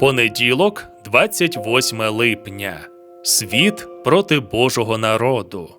Понеділок, 28 липня. Світ проти Божого народу.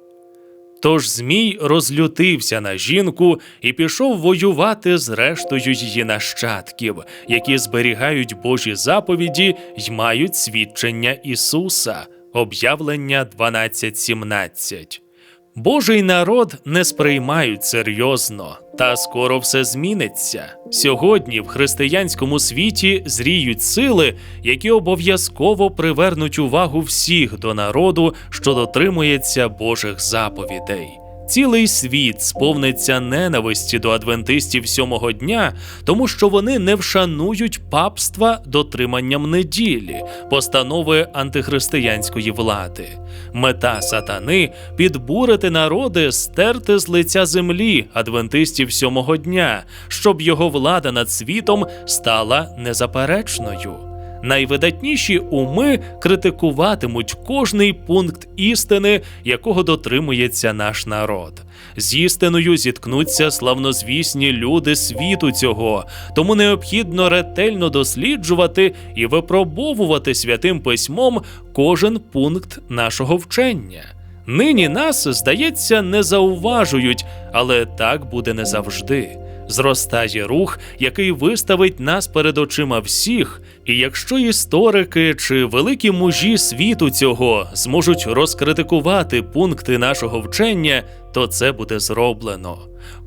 Тож Змій розлютився на жінку і пішов воювати з рештою її нащадків, які зберігають Божі заповіді й мають свідчення Ісуса. Об'явлення 12.17. Божий народ не сприймають серйозно, та скоро все зміниться. Сьогодні в християнському світі зріють сили, які обов'язково привернуть увагу всіх до народу, що дотримується Божих заповідей. Цілий світ сповниться ненависті до адвентистів сьомого дня, тому що вони не вшанують папства дотриманням неділі, постанови антихристиянської влади. Мета сатани підбурити народи, стерти з лиця землі адвентистів сьомого дня, щоб його влада над світом стала незаперечною. Найвидатніші уми критикуватимуть кожний пункт істини, якого дотримується наш народ. З істиною зіткнуться славнозвісні люди світу цього, тому необхідно ретельно досліджувати і випробовувати святим письмом кожен пункт нашого вчення. Нині нас, здається, не зауважують, але так буде не завжди. Зростає рух, який виставить нас перед очима всіх, і якщо історики чи великі мужі світу цього зможуть розкритикувати пункти нашого вчення, то це буде зроблено.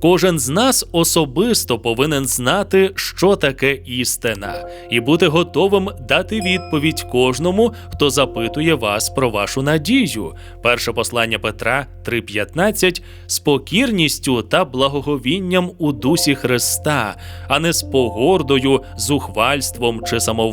Кожен з нас особисто повинен знати, що таке істина, і бути готовим дати відповідь кожному, хто запитує вас про вашу надію. Перше послання Петра 3:15 з покірністю та благоговінням у дусі Христа, а не з погордою, зухвальством чи самовпевненістю.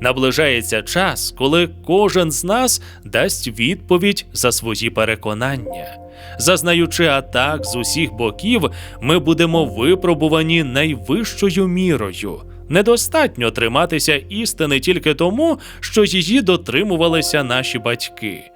Наближається час, коли кожен з нас дасть відповідь за свої переконання. Зазнаючи атак з усіх боків, ми будемо випробувані найвищою мірою. Недостатньо триматися істини тільки тому, що її дотримувалися наші батьки.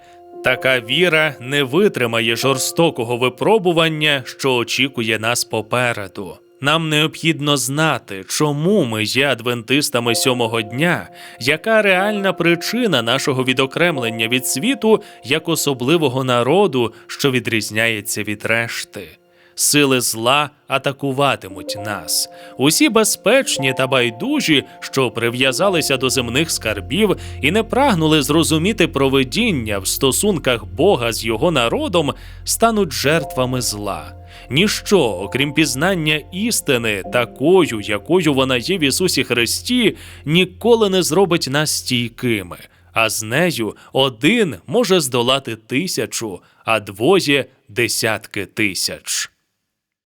Така віра не витримає жорстокого випробування, що очікує нас попереду. Нам необхідно знати, чому ми є адвентистами сьомого дня, яка реальна причина нашого відокремлення від світу як особливого народу, що відрізняється від решти. Сили зла атакуватимуть нас. Усі безпечні та байдужі, що прив'язалися до земних скарбів і не прагнули зрозуміти проведіння в стосунках Бога з його народом, стануть жертвами зла. Ніщо, окрім пізнання істини, такою, якою вона є в Ісусі Христі, ніколи не зробить нас стійкими, а з нею один може здолати тисячу, а двоє десятки тисяч.